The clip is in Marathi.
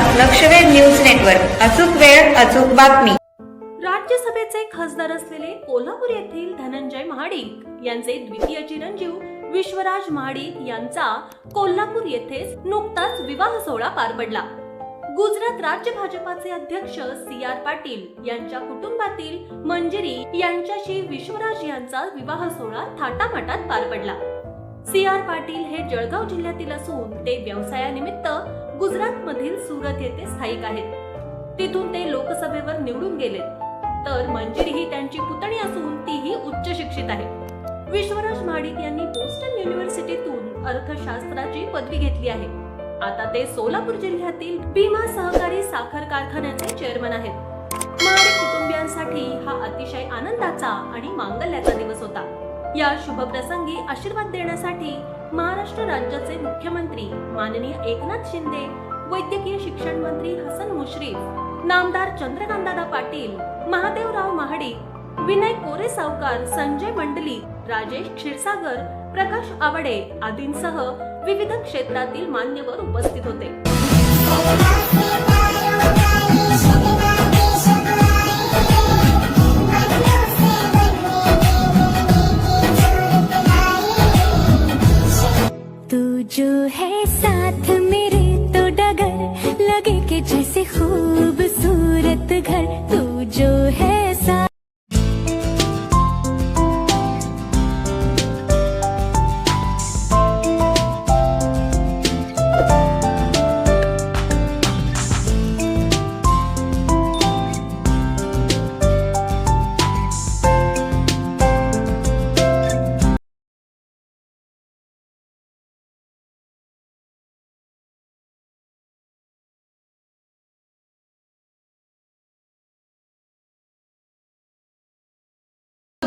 लक्षवेध न्यूज नेटवर्क. अचूक वेळ अचूक बातमी. राज्यसभेचे खासदार असलेले कोल्हापूर येथील धनंजय महाडिक यांचे द्वितीय चिरंजीव विश्वराज महाडिक यांचा कोल्हापूर येथेच नुकताच विवाह सोहळा पार पडला. गुजरात राज्य भाजपाचे अध्यक्ष सी आर पाटील यांच्या कुटुंबातील मंजिरी यांच्याशी विश्वराज यांचा विवाह सोहळा थाटामाटात पार पडला. सी आर पाटील हे जळगाव जिल्ह्यातील असून ते व्यवसायानिमित्त गुजरात मधील सुरत येथे स्थायिक आहेत. तिथून ते लोकसभेवर निवडून गेले. तर मंजिरी ही त्यांची पुतणी असून तीही उच्च शिक्षित आहे. विश्वराज महाडिक यांनी बोस्टन युनिव्हर्सिटीतून अर्थशास्त्राची पदवी घेतली आहे. आता ते सोलापूर जिल्ह्यातील भीमा सहकारी साखर कारखान्याचे चेअरमन आहेत. महाडिक कुटुंबियांसाठी हा अतिशय आनंदाचा आणि मांगल्याचा दिवस होता. या शुभ प्रसंगी आशीर्वाद देण्यासाठी महाराष्ट्र राज्याचे मुख्यमंत्री माननीय एकनाथ शिंदे वैद्यकीय शिक्षण मंत्री हसन मुश्रीफ नामदार चंद्रकांतदादा पाटील महादेवराव महाडिक विनय कोरे सावकार संजय मंडली राजेश क्षीरसागर प्रकाश आवडे आदींसह विविध क्षेत्रातील मान्यवर उपस्थित होते.